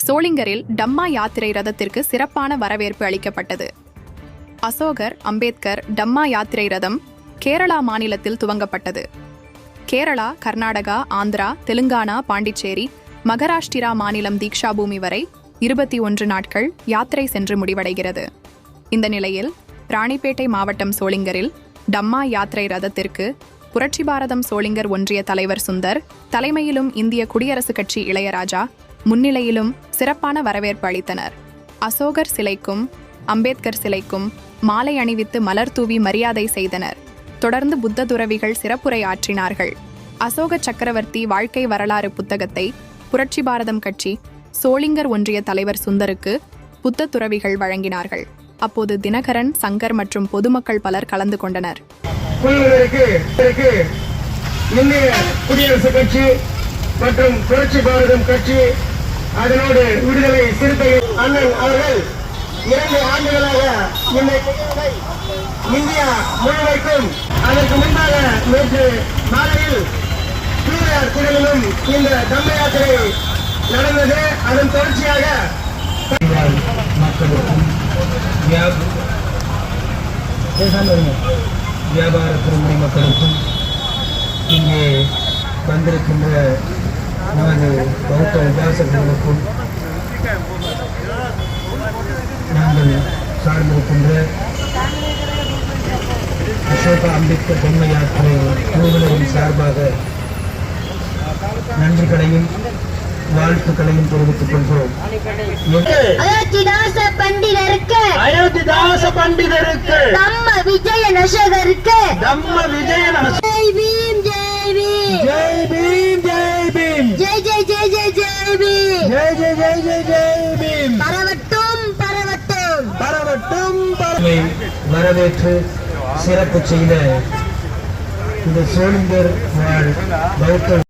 சோளிங்கரில் டம்மா யாத்திரை ரதத்திற்கு சிறப்பான வரவேற்பு அளிக்கப்பட்டது. அசோகர் அம்பேத்கர் டம்மா யாத்திரை ரதம் கேரளா மாநிலத்தில் துவங்கப்பட்டது. கேரளா கர்நாடகா ஆந்திரா தெலுங்கானா பாண்டிச்சேரி மகாராஷ்டிரா மாநிலம் தீக்ஷாபூமி வரை இருபத்தி ஒன்று நாட்கள் யாத்திரை சென்று முடிவடைகிறது. இந்த நிலையில் ராணிப்பேட்டை மாவட்டம் சோளிங்கரில் டம்மா யாத்திரை ரதத்திற்கு புரட்சி பாரதம் சோளிங்கர் ஒன்றிய தலைவர் சுந்தர் தலைமையிலும் இந்திய குடியரசுக் கட்சி இளையராஜா முன்னிலையிலும் சிறப்பான வரவேற்பு அளித்தனர். அசோகர் சிலைக்கும் அம்பேத்கர் சிலைக்கும் மாலை அணிவித்து மலர் தூவி மரியாதை செய்தனர். தொடர்ந்து புத்த துறவிகள் சிறப்புரை ஆற்றினார்கள். அசோக சக்கரவர்த்தி வாழ்க்கை வரலாறு புத்தகத்தை புரட்சி பாரதம் கட்சி சோளிங்கர் ஒன்றிய தலைவர் சுந்தருக்கு புத்த துறவிகள் வழங்கினார்கள். அப்போது தினகரன் சங்கர் மற்றும் பொதுமக்கள் பலர் கலந்து கொண்டனர். மற்றும் புரட்சி பாரதம் கட்சி அதனோடு விடுதலை சிறுத்தைகள் அண்ணன் அவர்கள் இரண்டு ஆண்டுகளாக இந்த இந்தியா முழுமைக்கும் அதற்கு முன்பாக நேற்று மாலையில் திருவையார் திடலிலும் இந்த தம்ப யாத்திரை நடந்தது. அதன் தொடர்ச்சியாக மக்களுக்கும் வியாபார திருமணி மக்களுக்கும் இங்கே வந்திருக்கின்ற நமது பௌத்த உபாசகர்களுக்கும் நாங்கள் சார்ந்திருக்கின்ற அசோகா அம்பேத்கர் பொம்மை யாத்திரை குழுவினரின் சார்பாக நன்றிகளையும் வாழ்த்துக்களையும் தெரிவித்துக் கொள்கிறோம். அயோத்திதாச பண்டிதருக்கு அயோத்திதாச பண்டிதருக்கு நம்ம விஜய நசகருக்கு தம்ம விஜயன ஜெய் ஜெய் ஜெய் ஜெய் ஜெய் ஜெய் பீம். பரவட்டும் பரவட்டும். பரவட்டும் பரவை வரவேற்று சிறப்பு செய்த இந்த சோழிங்கர் வாழ் பௌத்த